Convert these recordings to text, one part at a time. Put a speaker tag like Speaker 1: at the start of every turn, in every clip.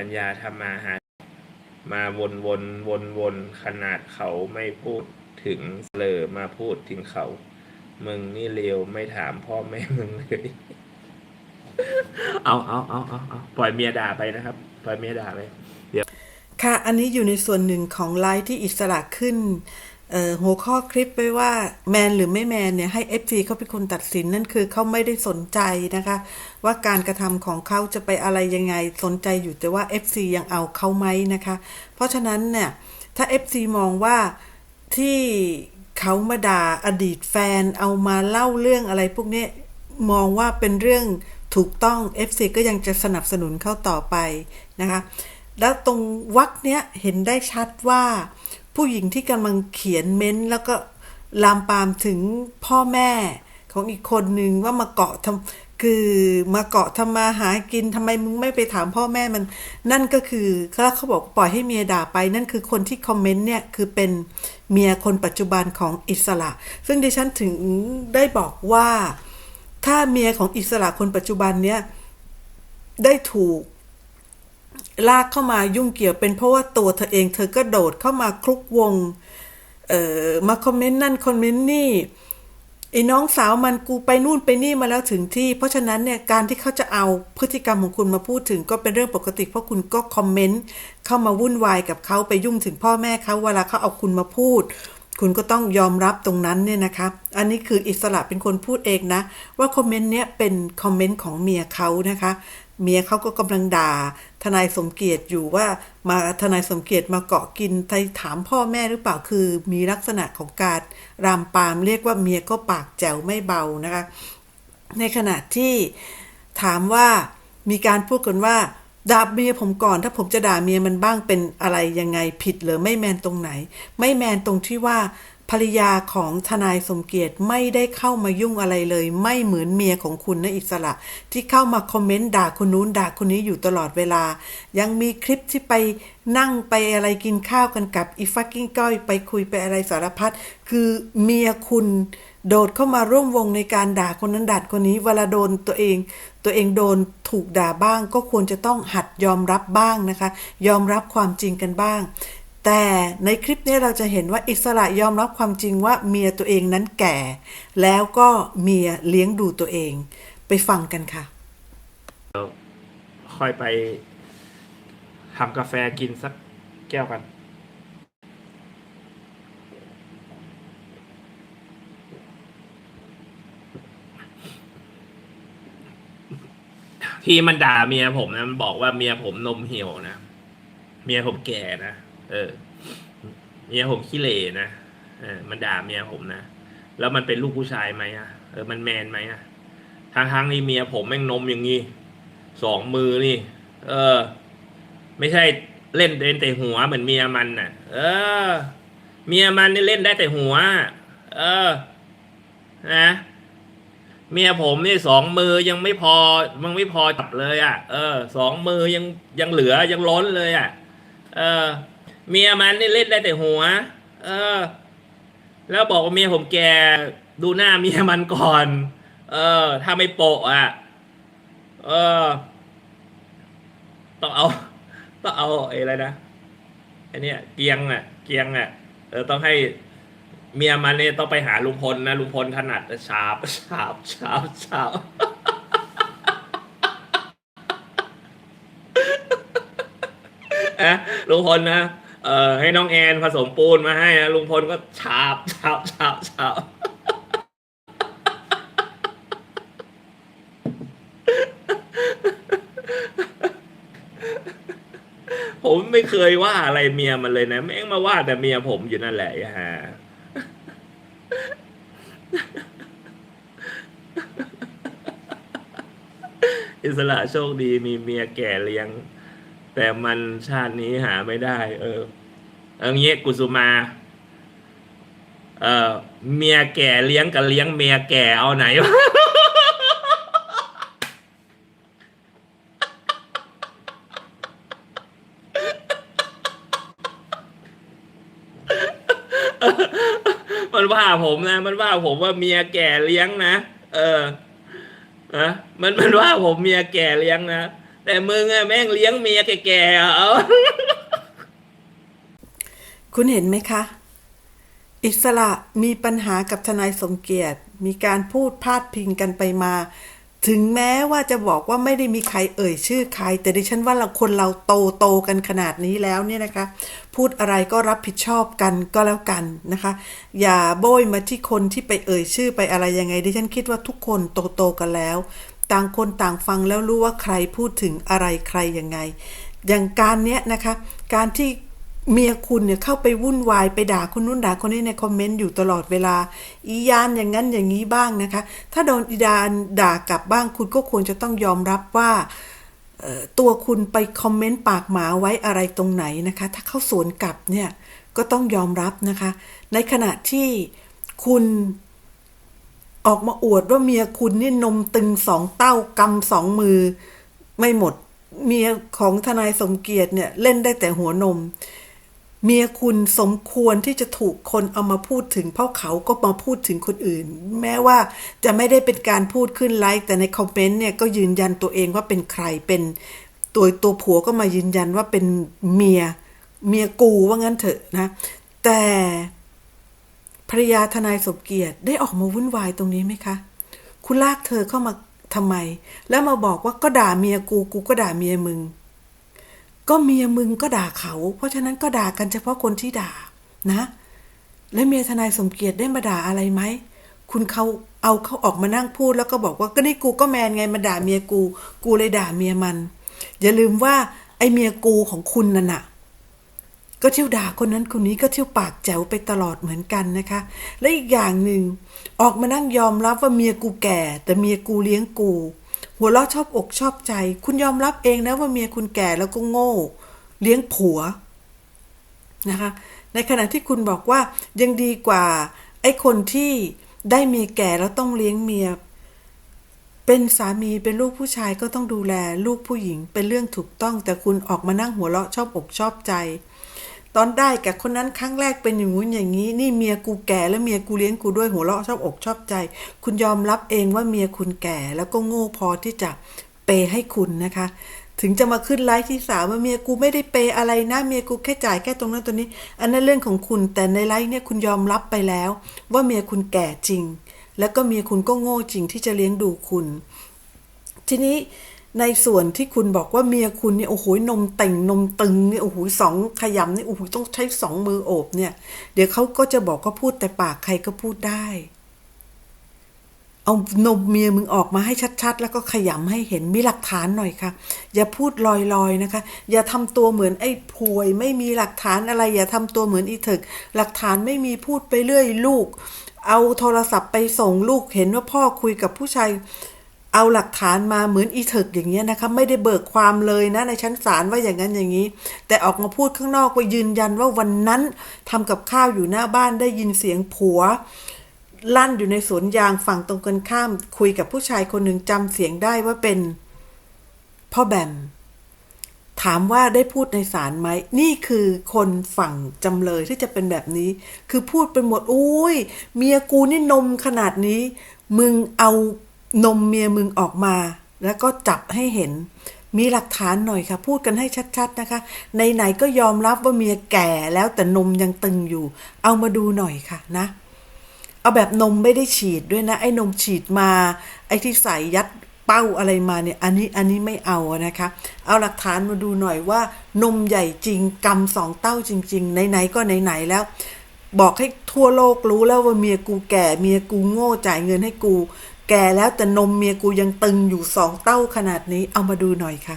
Speaker 1: ปัญญาทำมาหา มาวนวนวนวนขนาดเขาไม่พูดถึงเลยมาพูดถึงเขา มึงนี่เลวไม่ถามพ่อแม่มึงเลย เอาเอาเอาเอาเอาปล่อยเมียด่าไปนะครับ ปล่อยเมียด่าไป
Speaker 2: ค่ะ อันนี้อยู่ในส่วนหนึ่งของไลฟ์ที่อิสระขึ้น หัวข้อคลิปไว้ว่าแมนหรือไม่แมนเนี่ยให้ FC เขาเป็นคนตัดสินนั่นคือเขาไม่ได้สนใจนะคะ ว่าการกระทำของเขาจะไปอะไรยังไงสนใจอยู่แต่ว่า FC ยังเอาเขาไหมนะคะ เพราะฉะนั้นเนี่ยถ้า FC มองว่าที่เขามาด่าอดีตแฟนเอามาเล่าเรื่องอะไรพวกนี้มองว่าเป็นเรื่องถูกต้อง FC ก็ยังจะสนับสนุนเข้าต่อไปนะคะ แล้วตรงวักเนี้ยเห็นได้ชัดว่า ผู้หญิงที่กำลังเขียนเม้นต์แล้วก็ลามปามถึงพ่อแม่ของอีกคนนึงว่ามาเกาะทำคือมาเกาะทำมาหากินทำไมมึงไม่ไปถามพ่อแม่มัน นั่นก็คือเขาเขาบอกปล่อยให้เมียด่าไป นั่นคือคนที่คอมเมนต์เนี่ยคือเป็นเมียคนปัจจุบันของอิสระ ซึ่งดิฉันถึงได้บอกว่า ถ้าเมียของอิสระคนปัจจุบันเนี้ยได้ถูก ลากเข้ามายุ่งเกี่ยวเป็นเพราะว่าตัวเธอเองเธอก็โดดเข้ามาคลุกวง เอ่อ มาคอมเมนต์นั่นคอมเมนต์นี่ไอ้น้องสาวมันกูไปนู่นไปนี่มาแล้วถึงที่ เพราะฉะนั้นเนี่ยการที่เขาจะเอาพฤติกรรมของคุณมาพูดถึงก็เป็นเรื่องปกติ เพราะคุณก็คอมเมนต์เข้ามาวุ่นวายกับเขาไปยุ่งถึงพ่อแม่เขาเวลาเขาเอาคุณมาพูด คุณก็ต้องยอมรับตรงนั้นเนี่ยนะครับอันนี้คืออิสระเป็นคนพูดเองนะ ว่าคอมเมนต์เนี้ยเป็นคอมเมนต์ของเมียเขานะคะ เมียเขาก็กำลังด่า ทนายสมเกียรติอยู่ว่ามาทนายสมเกียรติมาเกาะกินไทถามพ่อแม่หรือเปล่าคือ มีลักษณะของการรามปามเรียกว่าเมียก็ปากแจ๋วไม่เบานะคะ ในขณะที่ถามว่ามีการพูดกันว่าด่าเมียผมก่อน ถ้าผมจะด่าเมียมันบ้างเป็นอะไรยังไงผิดหรือไม่แมนตรงไหน ไม่แมนตรงที่ว่า ภรรยาของทนายสมเกียรติไม่ได้เข้ามายุ่งอะไรเลย ไม่เหมือนเมียของคุณนะอิสระ ที่เข้ามาคอมเมนต์ด่าคนนู้นด่าคนนี้อยู่ตลอดเวลา ยังมีคลิปที่ไปนั่งไปอะไรกินข้าวกันกับอีฟักกิ้งก้อยไปคุยไปอะไรสารพัดคือเมียคุณโดดเข้ามาร่วมวงในการด่าคนนั้นด่าคนนี้เวลาโดนตัวเอง ตัวเองโดนถูกด่าบ้าง ก็ควรจะต้องหัดยอมรับบ้างนะคะ ยอมรับความจริงกันบ้าง แต่ในคลิปนี้เราจะเห็นว่าอิสระยอมรับความจริงว่าเมียตัวเองนั้นแก่ แล้วก็เมียเลี้ยงดูตัวเอง ไปฟังกันค่ะ
Speaker 1: ค่อยไปทำกาแฟกินสักแก้วกัน ที่มันด่าเมียผมนะมันบอกว่าเมียผมนมเหี่ยวนะ เมียผมแก่นะ เออ เมียผมขี้เหร่นะเออมันด่าเมียผมนะ แล้วมันเป็นลูกผู้ชายไหมอะ เออ มันแมนไหมอะทางทางนี้เมียผมแม่งนมอย่างงี้สองมือนี่ เออ ไม่ใช่เล่นเล่นแต่หัวเหมือนเมียมันน่ะ เออ เมียมันนี่เล่นได้แต่หัว เออ นะเมียผมนี่สองมือยังไม่พอมันไม่พอจับเลยอะ เออสองมือยังยังเหลือยังล้นเลยอะ เออ เมียมันนี่เล่นได้แต่หัว เออ แล้วบอกว่าเมียผมแกดูหน้าเมียมันก่อน เออ ถ้าไม่โปะอะ เออ ต้องเอา ต้องเอาไอ้อะไรนะไอเนี้ยเกียงอะ เกียงอะ เออ ต้องให้เมียมันเนี่ยต้องไปหาลุงพลนะลุงพลถนัดฉาบฉาบฉาบฉาบอะลุงพลนะ เอ่อให้น้องแอนผสมปูนมาให้นะลุงพลก็ฉาบฉาบฉาบฉาบผมไม่เคยว่าอะไรเมียมันเลยนะแม่งมาว่าแต่เมียผมอยู่นั่นแหละฮะอิสระโชคดีมีเมียแก่เลี้ยง แต่มันชาตินี้หาไม่ได้ เออ เอางี้กุสุมา เออเมียแก่เลี้ยงกับเลี้ยงเมียแก่เอาไหนวะมันว่าผมนะ มันว่าผมว่าเมียแก่เลี้ยงนะ เออนะมันมันว่าผมเมียแก่เลี้ยงนะ แต่มึงอะแม่งเลี้ยงเมียแก่ๆเหรอ
Speaker 2: คุณเห็นไหมคะ อิสระมีปัญหากับทนายสมเกียรติ มีการพูดพาดพิงกันไปมา ถึงแม้ว่าจะบอกว่าไม่ได้มีใครเอ่ยชื่อใคร แต่ดิฉันว่าเราคนเราโตโตกันขนาดนี้แล้วเนี่ยนะคะ พูดอะไรก็รับผิดชอบกันก็แล้วกันนะคะ อย่าโบยมาที่คนที่ไปเอ่ยชื่อไปอะไรยังไง ดิฉันคิดว่าทุกคนโตโตกันแล้ว ต่างคนต่างฟังแล้วรู้ว่าใครพูดถึงอะไรใครยังไง อย่างการเนี้ยนะคะ การที่เมียคุณเนี่ยเข้าไปวุ่นวายไปด่าคนนู้นด่าคนนี้ในคอมเมนต์อยู่ตลอดเวลา อียานอย่างนั้นอย่างนี้บ้างนะคะ ถ้าโดนอีดานด่ากลับบ้างคุณก็ควรจะต้องยอมรับว่าตัวคุณไปคอมเมนต์ปากหมาไว้อะไรตรงไหนนะคะ ถ้าเข้าสวนกลับเนี่ยก็ต้องยอมรับนะคะ ในขณะที่คุณ ออกมาอวดว่าเมียคุณนี่นมตึงสองเต้ากำสองมือ ไม่หมด เมียของทนายสมเกียรติเนี่ยเล่นได้แต่หัวนม เมียคุณสมควรที่จะถูกคนเอามาพูดถึง เพราะเขาก็มาพูดถึงคนอื่น แม้ว่าจะไม่ได้เป็นการพูดขึ้นไลค์แต่ในคอมเมนต์เนี่ยก็ยืนยันตัวเองว่าเป็นใครเป็นตัวตัวผัวก็มายืนยันว่าเป็นเมีย เมียกูว่างั้นเถอะนะ แต่ ภรรยาทนายสมเกียรติได้ออกมาวุ่นวายตรงนี้ไหมคะ คุณลากเธอเข้ามาทำไม แล้วมาบอกว่าก็ด่าเมียกูกูก็ด่าเมียมึง ก็เมียมึงก็ด่าเขา เพราะฉะนั้นก็ด่ากันเฉพาะคนที่ด่านะ และเมียทนายสมเกียรติได้มาด่าอะไรไหมคุณเขาเอาเขาออกมานั่งพูดแล้วก็บอกว่าก็นี่กูก็แมนไงมาด่าเมียกู กูเลยด่าเมียมัน อย่าลืมว่าไอเมียกูของคุณนั่นน่ะ ก็เที่ยวด่าคนนั้นคนนี้ก็เที่ยวปากแจ๋วไปตลอดเหมือนกันนะคะ และอีกอย่างหนึ่งออกมานั่งยอมรับว่าเมียกูแก่ แต่เมียกูเลี้ยงกู หัวเราะชอบอกชอบใจ คุณยอมรับเองนะว่าเมียคุณแก่แล้วก็โง่ เลี้ยงผัวนะคะ ในขณะที่คุณบอกว่ายังดีกว่าไอ้คนที่ได้เมียแก่แล้วต้องเลี้ยงเมีย เป็นสามีเป็นลูกผู้ชายก็ต้องดูแล ลูกผู้หญิงเป็นเรื่องถูกต้อง แต่คุณออกมานั่งหัวเราะชอบอกชอบใจ ตอนได้กับคนนั้นครั้งแรกเป็นอย่างงู้นอย่างนี้ นี่เมียกูแก่แล้วเมียกูเลี้ยงกูด้วยหัวเราะชอบอกชอบใจ คุณยอมรับเองว่าเมียคุณแก่แล้วก็โง่พอที่จะเปย์ให้คุณนะคะ ถึงจะมาขึ้นไลฟ์ที่สามว่าเมียกูไม่ได้เปย์อะไรนะเมียกูแค่จ่ายแค่ตรงนั้นตรงนี้ อันนั้นเรื่องของคุณแต่ในไลฟ์เนี่ยคุณยอมรับไปแล้ว ว่าเมียคุณแก่จริง แล้วก็เมียคุณก็โง่จริงที่จะเลี้ยงดูคุณ ทีนี้ ในส่วนที่คุณบอกว่าเมียคุณเนี่ยโอ้โหนมเต่งนมตึงเนี่ยโอ้โหสองขยำเนี่ยโอ้โหต้องใช้สองมือโอบเนี่ย เดี๋ยวเขาก็จะบอกก็พูดแต่ปากใครก็พูดได้ เอานมเมียมึงออกมาให้ชัดๆ แล้วก็ขยำให้เห็นมีหลักฐานหน่อยค่ะ อย่าพูดลอยๆนะคะ อย่าทำตัวเหมือนไอ้พวย ไม่มีหลักฐานอะไร อย่าทำตัวเหมือนอีเถึกหลักฐานไม่มีพูดไปเรื่อยลูก เอาโทรศัพท์ไปส่งลูกเห็นว่าพ่อคุยกับผู้ชาย เอาหลักฐานมาเหมือนอีเถิกอย่างเงี้ยนะคะไม่ได้เบิกความเลยนะในชั้นศาลว่าอย่างนั้นอย่างนี้ แต่ออกมาพูดข้างนอกว่ายืนยันว่าวันนั้นทำกับข้าวอยู่หน้าบ้านได้ยินเสียงผัว ลั่นอยู่ในสวนยางฝั่งตรงกันข้าม คุยกับผู้ชายคนหนึ่งจำเสียงได้ว่าเป็น พ่อแบมถามว่าได้พูดในศาลไหม นี่คือคนฝั่งจำเลยที่จะเป็นแบบนี้ คือพูดไปหมดอุ้ยเมียกูนี่นมขนาดนี้ มึงเอา นมเมียมึงออกมา แล้วก็จับให้เห็น มีหลักฐานหน่อยค่ะ พูดกันให้ชัดๆนะคะ ในไหนๆก็ยอมรับว่าเมียแก่แล้วแต่นมยังตึงอยู่ เอามาดูหน่อยค่ะนะ เอาแบบนมไม่ได้ฉีดด้วยนะ ไอ้นมฉีดมา ไอ้ที่ใส่ยัดเป้าอะไรมาเนี่ย อันนี้อันนี้ไม่เอานะคะ เอาหลักฐานมาดูหน่อยว่า นมใหญ่จริงกำสองเต้าจริง ๆ ไหนๆก็ไหนๆแล้วบอกให้ทั่วโลกรู้แล้วว่าเมียกูแก่ เมียกูโง่จ่ายเงินให้กู แก่แล้วแต่นมเมียกูยังตึงอยู่สองเต้าขนาดนี้เอามาดูหน่อยค่ะ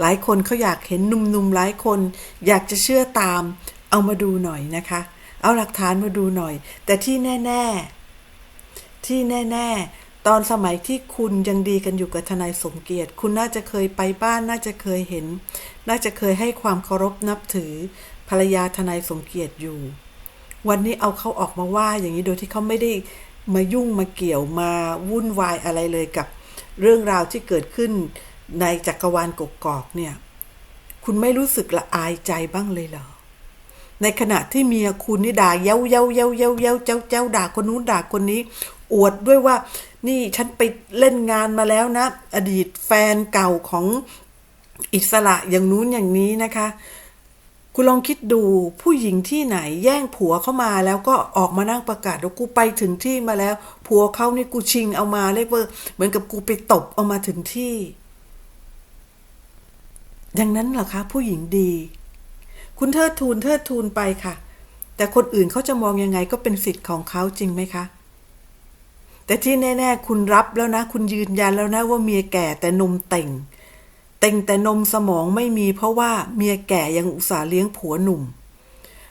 Speaker 2: หลายคนเขาอยากเห็นหนุ่มๆหลายคน อยากจะเชื่อตาม เอามาดูหน่อยนะคะ เอาหลักฐานมาดูหน่อย แต่ที่แน่ ๆ ที่แน่ ๆ ตอนสมัยที่คุณยังดีกันอยู่กับทนายสมเกียรติ คุณน่าจะเคยไปบ้านน่าจะเคยเห็น น่าจะเคยให้ความเคารพนับถือ ภรรยาทนายสมเกียรติอยู่ วันนี้เอาเขาออกมาว่าอย่างนี้โดยที่เขาไม่ได้ มายุ่งมาเกี่ยวมาวุ่นวายอะไรเลยกับเรื่องราวที่เกิดขึ้นในจักรวาลกกอกเนี่ย คุณไม่รู้สึกละอายใจบ้างเลยเหรอ ในขณะที่เมียคุณนี่ด่าเย้าเย้าเย้าเย้าเย้าเจ้าเจ้าด่าคนนู้นด่าคนนี้ อวดด้วยว่า นี่ฉันไปเล่นงานมาแล้วนะ อดีตแฟนเก่าของอิสระอย่างนู้นอย่างนี้นะคะ คุณลองคิดดูผู้หญิงที่ไหนแย่งผัวเข้ามาแล้วก็ออกมานั่งประกาศว่ากูไปถึงที่มาแล้ว ผัวเขานี่กูชิงเอามาเรียกว่าเหมือนกับกูไปตบเอามาถึงที่อย่างนั้นเหรอคะ ผู้หญิงดี คุณเทิดทูนเทิดทูนไปค่ะ แต่คนอื่นเขาจะมองยังไงก็เป็นสิทธิ์ของเขาจริงไหมคะ แต่ที่แน่ ๆ คุณรับแล้วนะ คุณยืนยันแล้วนะว่าเมียแก่แต่นมเต่ง เต่งแต่นมสมองไม่มีเพราะว่าเมียแก่ยังอุตส่าห์เลี้ยงผัวหนุ่ม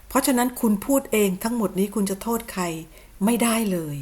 Speaker 2: เพราะฉะนั้นคุณพูดเองทั้งหมดนี้คุณจะโทษใครไม่ได้เลย